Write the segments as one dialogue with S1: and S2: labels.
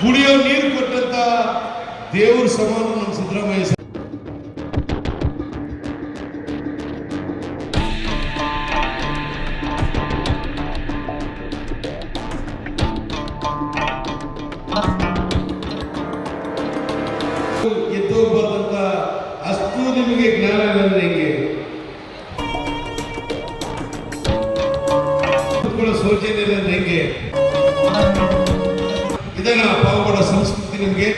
S1: ಕುಡಿಯೋ ನೀರು ಕೊಟ್ಟಂತ ದೇವ್ರ ಸಮಾನ ನಮ್ಮ ಸಿದ್ದರಾಮಯ್ಯ ಎದ್ದು ಅಷ್ಟು ನಿಮಗೆ ಹೆಂಗೆ? ಇದನ್ನ ಪಾವಗಡ ಸಂಸ್ಕೃತಿ ನಿಮಗೆ.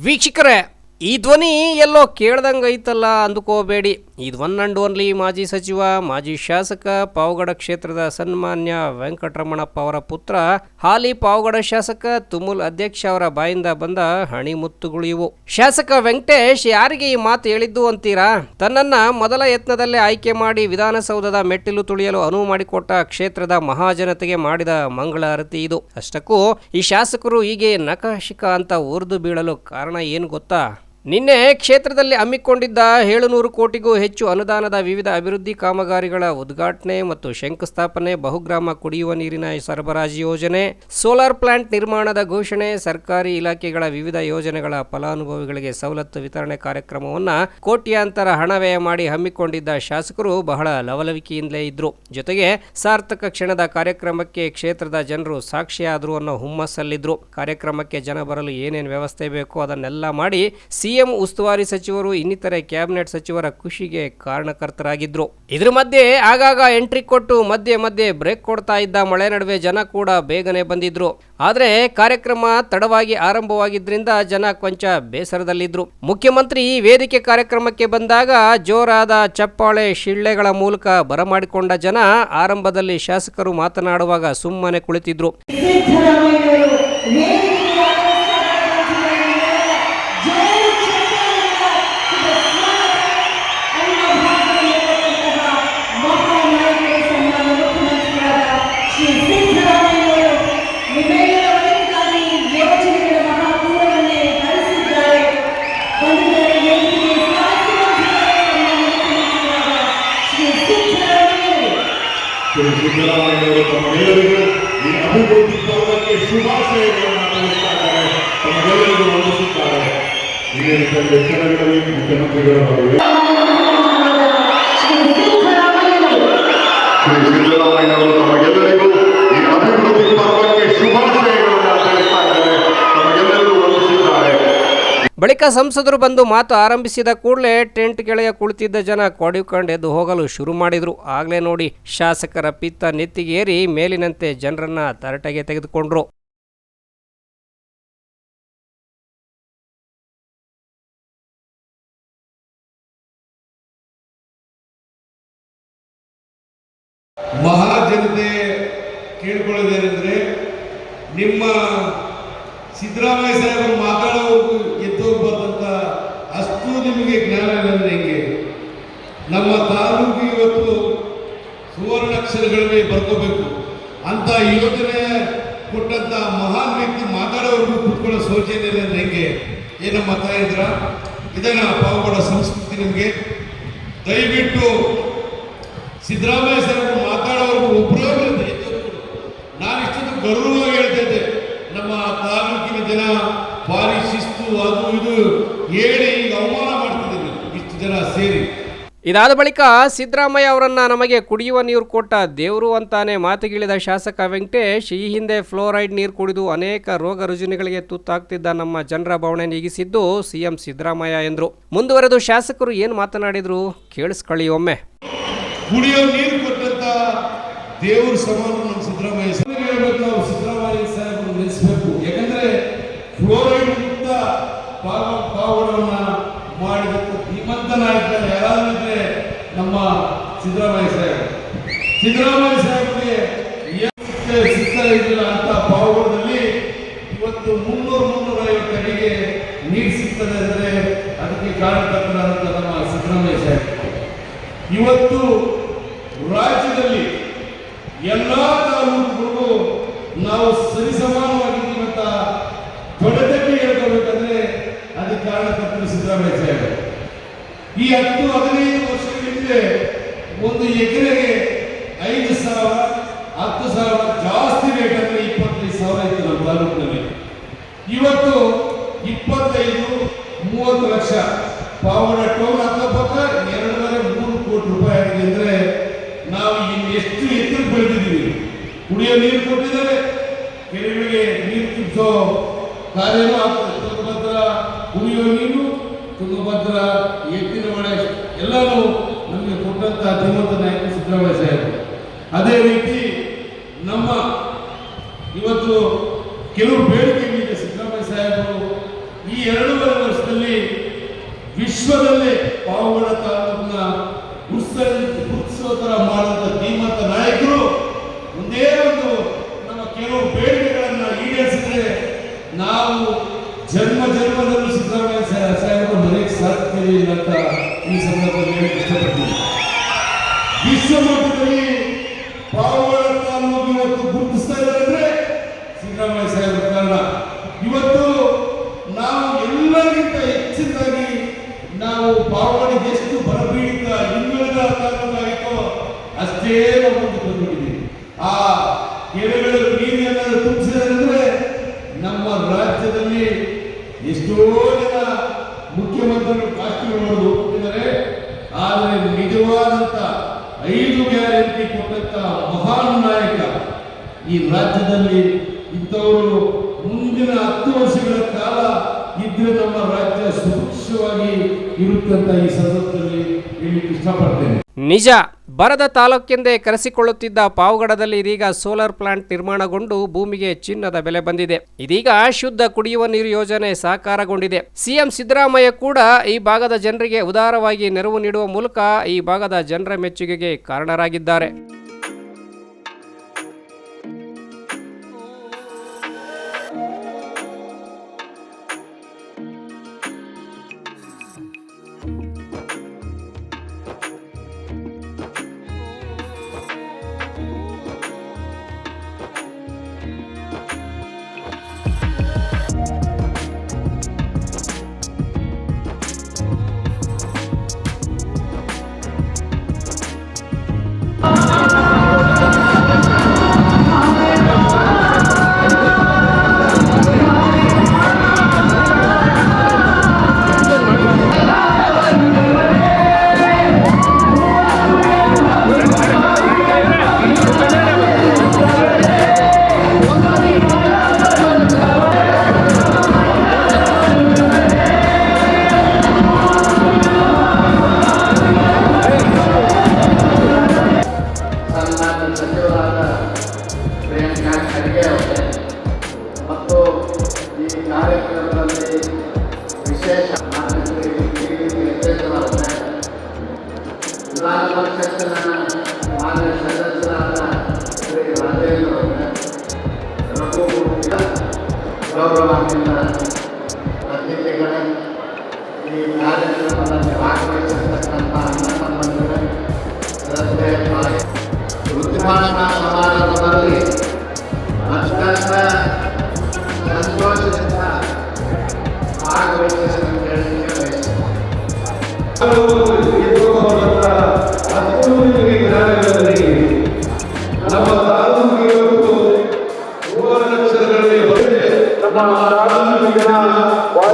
S2: ವೀಕ್ಷಕರೇ ಈ ಧ್ವನಿ ಎಲ್ಲೋ ಕೇಳ್ದಂಗೆ ಐತಲ್ಲ ಅಂದುಕೋಬೇಡಿ. ಇದು ಒನ್ ಅಂಡ್ ಓನ್ಲಿ ಮಾಜಿ ಸಚಿವ, ಮಾಜಿ ಶಾಸಕ ಪಾವಗಡ ಕ್ಷೇತ್ರದ ಸನ್ಮಾನ್ಯ ವೆಂಕಟರಮಣಪ್ಪ ಅವರ ಪುತ್ರ, ಹಾಲಿ ಪಾವಗಡ ಶಾಸಕ ತುಮುಲ್ ಅಧ್ಯಕ್ಷ ಅವರ ಬಾಯಿಂದ ಬಂದ ಹಣಿಮುತ್ತುಗಳು ಇವು. ಶಾಸಕ ವೆಂಕಟೇಶ್ ಯಾರಿಗೆ ಈ ಮಾತು ಹೇಳಿದ್ದು ಅಂತೀರಾ? ತನ್ನನ್ನ ಮೊದಲ ಯತ್ನದಲ್ಲೇ ಆಯ್ಕೆ ಮಾಡಿ ವಿಧಾನಸೌಧದ ಮೆಟ್ಟಿಲು ತುಳಿಯಲು ಅನುವು ಮಾಡಿಕೊಟ್ಟ ಕ್ಷೇತ್ರದ ಮಹಾಜನತೆಗೆ ಮಾಡಿದ ಮಂಗಳಾರತಿ ಇದು. ಅಷ್ಟಕ್ಕೂ ಈ ಶಾಸಕರು ಹೀಗೆ ನಖಶಿಖ ಅಂತ ಉರಿದು ಬೀಳಲು ಕಾರಣ ಏನು ಗೊತ್ತಾ? ನಿನ್ನೆ ಕ್ಷೇತ್ರದಲ್ಲಿ ಹಮ್ಮಿಕೊಂಡಿದ್ದ ಏಳುನೂರು ಕೋಟಿಗೂ ಹೆಚ್ಚು ಅನುದಾನದ ವಿವಿಧ ಅಭಿವೃದ್ಧಿ ಕಾಮಗಾರಿಗಳ ಉದ್ಘಾಟನೆ ಮತ್ತು ಶಂಕುಸ್ಥಾಪನೆ, ಬಹುಗ್ರಾಮ ಕುಡಿಯುವ ನೀರಿನ ಸರಬರಾಜು ಯೋಜನೆ, ಸೋಲಾರ್ ಪ್ಲಾಂಟ್ ನಿರ್ಮಾಣದ ಘೋಷಣೆ, ಸರ್ಕಾರಿ ಇಲಾಖೆಗಳ ವಿವಿಧ ಯೋಜನೆಗಳ ಫಲಾನುಭವಿಗಳಿಗೆ ಸವಲತ್ತು ವಿತರಣೆ ಕಾರ್ಯಕ್ರಮವನ್ನು ಕೋಟ್ಯಾಂತರ ಹಣ ವ್ಯಯ ಮಾಡಿ ಹಮ್ಮಿಕೊಂಡಿದ್ದ ಶಾಸಕರು ಬಹಳ ಲವಲವಿಕೆಯಿಂದಲೇ ಇದ್ರು. ಜೊತೆಗೆ ಸಾರ್ಥಕ ಕ್ಷಣದ ಕಾರ್ಯಕ್ರಮಕ್ಕೆ ಕ್ಷೇತ್ರದ ಜನರು ಸಾಕ್ಷಿಯಾದರು ಅನ್ನೋ ಹುಮ್ಮಸ್ಸಲ್ಲಿದ್ರು. ಕಾರ್ಯಕ್ರಮಕ್ಕೆ ಜನ ಬರಲು ಏನೇನು ವ್ಯವಸ್ಥೆ ಬೇಕೋ ಅದನ್ನೆಲ್ಲ ಮಾಡಿ ಸಿಎಂ ಉಸ್ತುವಾರಿ ಸಚಿವರು ಇನ್ನಿತರೆ ಕ್ಯಾಬಿನೆಟ್ ಸಚಿವರ ಖುಷಿಗೆ ಕಾರಣಕರ್ತರಾಗಿದ್ರು. ಇದ್ರ ಮಧ್ಯೆ ಆಗಾಗ ಎಂಟ್ರಿ ಕೊಟ್ಟು ಮಧ್ಯೆ ಮಧ್ಯೆ ಬ್ರೇಕ್ ಕೊಡ್ತಾ ಇದ್ದ ಮಳೆ ನಡುವೆ ಜನ ಕೂಡ ಬೇಗನೆ ಬಂದಿದ್ರು. ಆದರೆ ಕಾರ್ಯಕ್ರಮ ತಡವಾಗಿ ಆರಂಭವಾಗಿದ್ದರಿಂದ ಜನ ಕೊಂಚ ಬೇಸರದಲ್ಲಿದ್ರು. ಮುಖ್ಯಮಂತ್ರಿ ವೇದಿಕೆ ಕಾರ್ಯಕ್ರಮಕ್ಕೆ ಬಂದಾಗ ಜೋರಾದ ಚಪ್ಪಾಳೆ ಶಿಳ್ಳೆಗಳ ಮೂಲಕ ಬರಮಾಡಿಕೊಂಡ ಜನ ಆರಂಭದಲ್ಲಿ ಶಾಸಕರು ಮಾತನಾಡುವಾಗ ಸುಮ್ಮನೆ ಕುಳಿತಿದ್ರು. ಬಳಿಕ ಸಂಸದರು ಬಂದು ಮಾತು ಆರಂಭಿಸಿದ ಕೂಡಲೇ ಟೆಂಟ್ ಗೆಳೆಯ ಕುಳಿತಿದ್ದ ಜನ ಕೊಡಿಕೊಂಡು ಎದ್ದು ಹೋಗಲು ಶುರು ಮಾಡಿದ್ರು. ಆಗ್ಲೇ ನೋಡಿ ಶಾಸಕರ ಪಿತ್ತ ನೆತ್ತಿಗೇರಿ ಮೇಲಿನಂತೆ ಜನರನ್ನ ತರಟೆಗೆ ತೆಗೆದುಕೊಂಡ್ರು.
S1: ಮಹಾಜನತೆ ಕೇಳ್ಕೊಳ್ಳೋದೇನೆಂದ್ರೆ, ನಿಮ್ಮ ಸಿದ್ದರಾಮಯ್ಯ ಸಾಹೇಬರು ಮಾತಾಡೋವರೆಗೂ ಎದ್ದೋಗ್ಬಾರ್ದಂತ ಅಷ್ಟು ನಿಮಗೆ ಜ್ಞಾನ ಇಲ್ಲಂದ್ರೆ ಹೆಂಗೆ? ನಮ್ಮ ತಾಲೂಕು ಇವತ್ತು ಸುವರ್ಣಾಕ್ಷರಗಳಲ್ಲಿ ಬರ್ಕೋಬೇಕು. ಅಂತ ಯೋಜನೆ ಕೊಟ್ಟಂತ ಮಹಾನ್ ವ್ಯಕ್ತಿ ಮಾತಾಡೋವರೆಗೂ ಕುತ್ಕೊಳ್ಳೋ ಸೌಜನ್ಯ ಹೆಂಗೆ? ಏನಮ್ಮ ತಾಯಿದ್ರ ಇದನ್ನ ಪಾವಗಡ ಸಂಸ್ಕೃತಿ ನಿಮಗೆ. ದಯವಿಟ್ಟು ಸಿದ್ದರಾಮಯ್ಯ ಸರ್ ಅವರು ಮಾತಾಡೋರು ಒಬ್ಬರೇ ನಾನು ಇಷ್ಟೊಂದು ಗೌರವವಾಗಿ ಹೇಳ್ತಾ ಇದ್ದೆ, ನಮ್ಮ ತಾಲೂಕಿನ ಜನ ಭಾರಿ ಶಿಸ್ತು, ಅದು ಇದು ಹೇಳಿ ಈಗ ಅವಮಾನ ಮಾಡ್ತಿದ್ದೀನಿ ಇಷ್ಟು ಜನ ಸೇರಿ.
S2: ಇದಾದ ಬಳಿಕ ಸಿದ್ದರಾಮಯ್ಯ ಅವರನ್ನ ನಮಗೆ ಕುಡಿಯುವ ನೀರು ಕೊಟ್ಟ ದೇವರು ಅಂತಾನೆ ಮಾತಿಗಿಳಿದ ಶಾಸಕ ವೆಂಕಟೇಶ್, ಈ ಹಿಂದೆ ಫ್ಲೋರೈಡ್ ನೀರು ಕುಡಿದು ಅನೇಕ ರೋಗ ರುಜಿನಗಳಿಗೆ ತುತ್ತಾಗ್ತಿದ್ದ ನಮ್ಮ ಜನರ ಭಾವನೆ ನೀಗಿಸಿದ್ದು ಸಿಎಂ ಸಿದ್ದರಾಮಯ್ಯ ಎಂದರು. ಮುಂದುವರೆದು ಶಾಸಕರು ಏನು ಮಾತನಾಡಿದ್ರು ಕೇಳಿಸ್ಕೊಳ್ಳಿ ಒಮ್ಮೆ.
S1: ಕುಡಿಯೋ ನೀರು ಕೊಟ್ಟಂತ ದೇವ್ರ ಸಮಾನ ನಮ್ಮ ಸಿದ್ದರಾಮಯ್ಯ ಸಾಹೇಬರು ಹೇಳ್ಬೇಕು ನಾವು ಸಿದ್ದರಾಮಯ್ಯ ಸಾಹೇಬ್ ನೆನೆಸ್ಬೇಕು? ಯಾಕಂದ್ರೆ ಫ್ಲೋರೈಡ್ ಮುಕ್ತ ಪಾವ- ಪಾವಗಡವನ್ನ ಮಾಡಿದಂತ ಧೀಮಂತ ನಾಯಕ ಯಾರಾದ್ರೆ ನಮ್ಮ ಸಿದ್ದರಾಮಯ್ಯ ಸಾಹೇಬ್ ಸಿದ್ದರಾಮಯ್ಯ ಸಾಹೇಬ್ಗೆ ಸಿಗ್ತಾ- ಇರಲಿಲ್ಲ ಅಂತ ಪಾವಗಡದಲ್ಲಿ ಇವತ್ತು ಮುನ್ನೂರು ಮುನ್ನೂರ ಐವತ್ತು ಅಡಿಗೆ ನೀರು ಸಿಗ್ತದೆ ಅಂದ್ರೆ ಅದಕ್ಕೆ ಕಾರಣಕರ್ತರಾದಂಥ ನಮ್ಮ ಸಿದ್ದರಾಮಯ್ಯ ಸಾಹೇಬ್ ಇವತ್ತು ರಾಜ್ಯದಲ್ಲಿ ಎಲ್ಲ ತಾಲೂಕುಗಳಿಗೂ ನಾವು ಸರಿಸಮಾನವಾಗಿದ್ದೀವಿ ಅಂತ ಸಾಹೇಬರು ಈ ಹತ್ತು ಹದಿನೈದು ವರ್ಷಗಳ ಹಿಂದೆ ಒಂದು ಎಕರೆಗೆ ಐದು ಸಾವಿರ, ಹತ್ತು ಸಾವಿರ ಜಾಸ್ತಿ ರೇಟ್ ಅಂದ್ರೆ ಇಪ್ಪತ್ತೈದು ಸಾವಿರ ಇತ್ತು ನಮ್ಮ ತಾಲೂಕಿನಲ್ಲಿ. ಇವತ್ತು ಇಪ್ಪತ್ತೈದು, ಮೂವತ್ತು ಲಕ್ಷ. ಪಾವಡ ಟೋಲ್ ಅಕ್ಕಪಕ್ಕ ಎರಡೂವರೆ ಮೂರು ಕೋಟಿ ರೂಪಾಯಿ ಆಗಿದೆ ಅಂದ್ರೆ ನಾವು ಇಲ್ಲಿ ಎಷ್ಟು ಎತ್ತರ ಬೆಳೆದಿದ್ದೀವಿ. ಕುಡಿಯೋ ನೀರು ಕೊಟ್ಟಿದ್ದಾರೆ, ಕೆರೆಗಳಿಗೆ ನೀರು ತುಂಬಿಸೋ ಕಾರ್ಯನೂ ಆಗ್ತದೆ. ತುಂಗಭದ್ರಾ ಕುಡಿಯೋ ನೀರು ತುಂಗಭದ್ರಾ ಎತ್ತಿನ ಮಳೆ ಎಲ್ಲನೂ ನಮಗೆ ಕೊಟ್ಟಂತ ಧೀಮಂತ ನಾಯಕ ಸಿದ್ದರಾಮಯ್ಯ ಅದೇ ರೀತಿ ನಮ್ಮ ಇವತ್ತು ಕೆಲವು ಬೇಡಿಕೆಗಳಿದೆ ಸಿದ್ದರಾಮಯ್ಯ ಸಾಹೇಬರು ಈ ಎರಡೂವರೆ ವರ್ಷದಲ್ಲಿ ವಿಶ್ವದಲ್ಲೇ ಪಾವಗಡ ತಾಲೂಕಿನ ಉತ್ಸವ ಥರ ಮಾಡುವಂಥ ಧೀಮಂತ ನಾಯಕರು ಒಂದೇ ಒಂದು ನಮ್ಮ ಕೆಲವು ಬೇಡಿಕೆಗಳನ್ನ ಈಡೇರಿಸಿದ್ರೆ ನಾವು ಜನ್ಮ ಜನ್ಮದಲ್ಲೂ ನಾವು ಪಾವಗಡಿಗೆ ಎಷ್ಟು ಬರಪೀಡಿತ ಹಿಂದುಳಿದ ತಾಲೂಕಾಗಿತ್ತೋ ಅಷ್ಟೇ ನಾವು ಮುಂದೆ ಬಂದ್ಬಿಟ್ಟಿದ್ದೀವಿ ಆ ಕೆರೆಗಳು ನೀರಿನ ತುಂಬಿಸಿದ್ರೆ ನಮ್ಮ ರಾಜ್ಯದಲ್ಲಿ ಎಷ್ಟೋ ಜನ ಮುಖ್ಯಮಂತ್ರಿಗಳು ಕಾಶ್ಮೀರ ಹೊಡೆದು ಹೋಗ್ತಿದ್ದಾರೆ. ಆದರೆ ನಿಜವಾದಂತ ಐದು ಗ್ಯಾರಂಟಿ ಕೊಟ್ಟಂತ ಮಹಾನ್ ನಾಯಕ ಈ ರಾಜ್ಯದಲ್ಲಿ ಇಂಥವರು ಮುಂದಿನ ಹತ್ತು ವರ್ಷಗಳ ಕಾಲ ಇದ್ರೆ ನಮ್ಮ ರಾಜ್ಯ ಸುಭಿಕ್ಷವಾಗಿ ಇರುತ್ತೆ ಅಂತ ಈ ಸಂದರ್ಭದಲ್ಲಿ ಇಷ್ಟಪಡ್ತೇನೆ.
S2: ನಿಜ, ಬರದ ತಾಲೂಕೆಂದೇ ಕರೆಸಿಕೊಳ್ಳುತ್ತಿದ್ದ ಪಾವಗಡದಲ್ಲಿ ಇದೀಗ ಸೋಲಾರ್ ಪ್ಲಾಂಟ್ ನಿರ್ಮಾಣಗೊಂಡು ಭೂಮಿಗೆ ಚಿನ್ನದ ಬೆಲೆ ಬಂದಿದೆ. ಇದೀಗ ಶುದ್ಧ ಕುಡಿಯುವ ನೀರು ಯೋಜನೆ ಸಾಕಾರಗೊಂಡಿದೆ. ಸಿಎಂ ಸಿದ್ದರಾಮಯ್ಯ ಕೂಡ ಈ ಭಾಗದ ಜನರಿಗೆ ಉದಾರವಾಗಿ ನೆರವು ನೀಡುವ ಮೂಲಕ ಈ ಭಾಗದ ಜನರ ಮೆಚ್ಚುಗೆಗೆ ಕಾರಣರಾಗಿದ್ದಾರೆ.
S3: ಈ ಕಾರ್ಯಕ್ರಮದಲ್ಲಿ ಭಾಗವಹಿಸಿರ್ತಕ್ಕಂಥ ತಮ್ಮಂದಿರೇ ಶ್ರದ್ಧೆ ತಾಯಿ ವೃತ್ತಿಮಾನ ಸಮಾರಂಭದಲ್ಲಿ ಅತ್ಯಂತ ಸಂತೋಷದಿಂದ
S1: ಮೂರು ಲಕ್ಷಗಳಲ್ಲಿ ಬಂದಿದೆ ನಮ್ಮ ತಾಲೂಕಿನ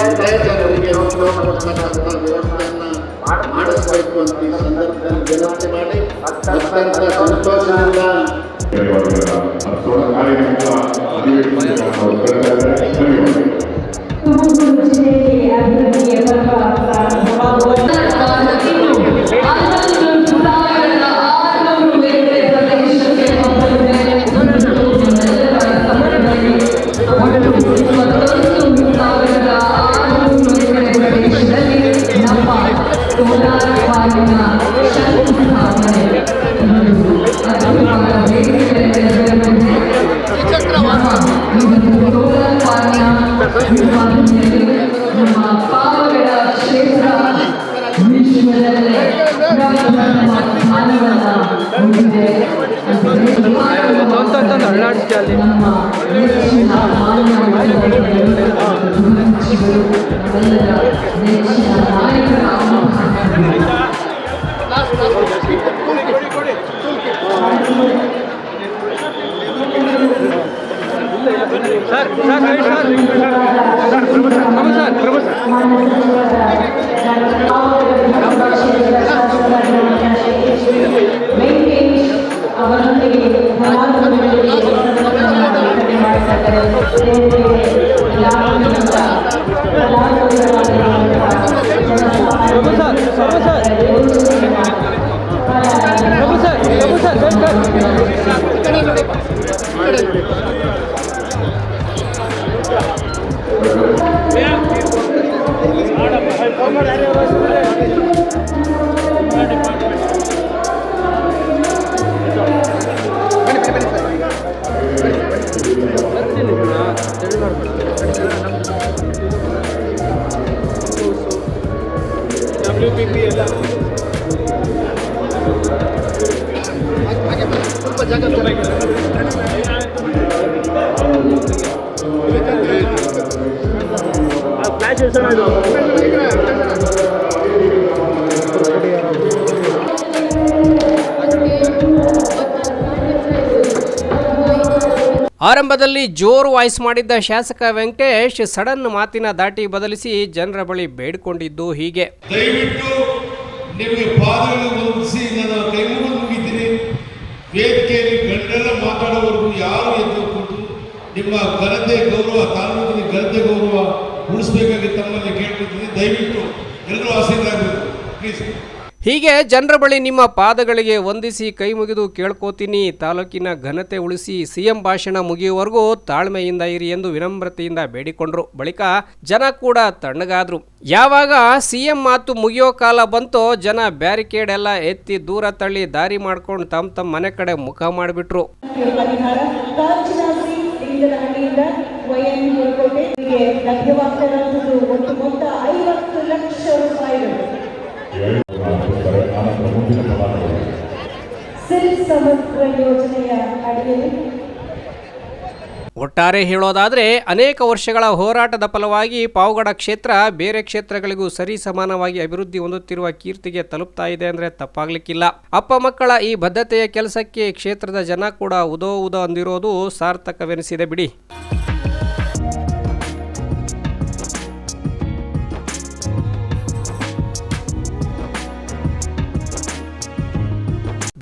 S3: ಎಲ್ಲ ಜನರಿಗೆ ಉದ್ಯೋಗ ಕೊಡ್ತಕ್ಕಂಥ ವ್ಯವಸ್ಥೆಯನ್ನ ಮಾಡಿಸಬೇಕು ಅಂತ ಈ ಸಂದರ್ಭದಲ್ಲಿ ವಿನಂತಿ ಮಾಡಿ ಅತ್ಯಂತ ಸಂತೋಷದಿಂದ
S4: ಧನ್ಯವಾದಗಳು ಮತ್ತು ಕಾರ್ಯಕ್ರಮ ಅಧಿವೇಶನಕ್ಕೆ ನಾವು ಕರೆತಾ ಇದ್ದಾರೆ ಧನ್ಯವಾದಗಳು
S5: ತುಮಕೂರು ಜಿಲ್ಲೆಯಲ್ಲಿ ಅಭಿವೃದ್ಧಿಯ ನಮ್ಮ ನೆಚ್ಚಿನ ಮಾನವತೆಗಳು, ನಮ್ಮೆಲ್ಲರ ನೆಚ್ಚಿನ ನಾಯಕರಾದ ವೆಂಕಟೇಶ್ ಅವರೊಂದಿಗೆ Thank you.
S2: ಆರಂಭದಲ್ಲಿ ಜೋರು ವಾಯ್ಸ್ ಮಾಡಿದ್ದ ಶಾಸಕ ವೆಂಕಟೇಶ್ ಸಡನ್ ಮಾತಿನ ದಾಟಿ ಬದಲಿಸಿ ಜನರ ಬಳಿ ಬೇಡಿಕೊಂಡಿದ್ದು ಹೀಗೆ.
S1: ದಯವಿಟ್ಟು ನಿಮಗೆ ವೇದಿಕೆಯಲ್ಲಿ ಗಂಡೆಲ್ಲ ಮಾತಾಡೋವರೆಗೂ ಯಾರು ಎದ್ದು ನಿಮ್ಮ ಘನತೆ ಗೌರವ ತಾಲೂಕಿನ ಘನತೆ ಗೌರವ ಉಳಿಸ್ಬೇಕಾಗಿ ತಮ್ಮಲ್ಲಿ ಕೇಳ್ಕೊತೀನಿ ದಯವಿಟ್ಟು ಎಲ್ಲರೂ ಪ್ಲೀಸ್
S2: ಹೀಗೆ ಜನರ ಬಳಿ ನಿಮ್ಮ ಪಾದಗಳಿಗೆ ವಂದಿಸಿ ಕೈ ಮುಗಿದು ಕೇಳ್ಕೋತೀನಿ. ತಾಲೂಕಿನ ಘನತೆ ಉಳಿಸಿ ಸಿಎಂ ಭಾಷಣ ಮುಗಿಯುವವರೆಗೂ ತಾಳ್ಮೆಯಿಂದ ಇರಿ ಎಂದು ವಿನಮ್ರತೆಯಿಂದ ಬೇಡಿಕೊಂಡ್ರು. ಬಳಿಕ ಜನ ಕೂಡ ತಣ್ಣಗಾದ್ರು. ಯಾವಾಗ ಸಿಎಂ ಮಾತು ಮುಗಿಯೋ ಕಾಲ ಬಂತೋ ಜನ ಬ್ಯಾರಿಕೇಡ್ ಎಲ್ಲ ಎತ್ತಿ ದೂರ ತಳ್ಳಿ ದಾರಿ ಮಾಡ್ಕೊಂಡು ತಮ್ಮ ತಮ್ಮ ಮನೆ ಕಡೆ ಮುಖ ಮಾಡಿಬಿಟ್ರು.
S5: ವೈಎನ್ ಹೊರಕೋಟೆಗೆ ಲಭ್ಯವಾಗ್ತಿರುವಂಥದ್ದು ಒಂದು ಮೊತ್ತ ಐವತ್ತು ಲಕ್ಷ ರೂಪಾಯಿಗಳು. ಸಿಲ್ ಸಮಗ್ರ ಯೋಜನೆಯ ಅಡಿಯಲ್ಲಿ.
S2: ಒಟ್ಟಾರೆ ಹೇಳೋದಾದ್ರೆ, ಅನೇಕ ವರ್ಷಗಳ ಹೋರಾಟದ ಫಲವಾಗಿ ಪಾವಗಡ ಕ್ಷೇತ್ರ ಬೇರೆ ಕ್ಷೇತ್ರಗಳಿಗೂ ಸರಿ ಸಮಾನವಾಗಿ ಅಭಿವೃದ್ಧಿ ಹೊಂದುತ್ತಿರುವ ಕೀರ್ತಿಗೆ ತಲುಪ್ತಾ ಇದೆ ಅಂದರೆ ತಪ್ಪಾಗ್ಲಿಕ್ಕಿಲ್ಲ. ಅಪ್ಪ ಮಕ್ಕಳ ಈ ಬದ್ಧತೆಯ ಕೆಲಸಕ್ಕೆ ಕ್ಷೇತ್ರದ ಜನ ಕೂಡ ಉದೋ ಉದೋ ಅಂದಿರೋದು ಸಾರ್ಥಕವೆನಿಸಿದೆ ಬಿಡಿ.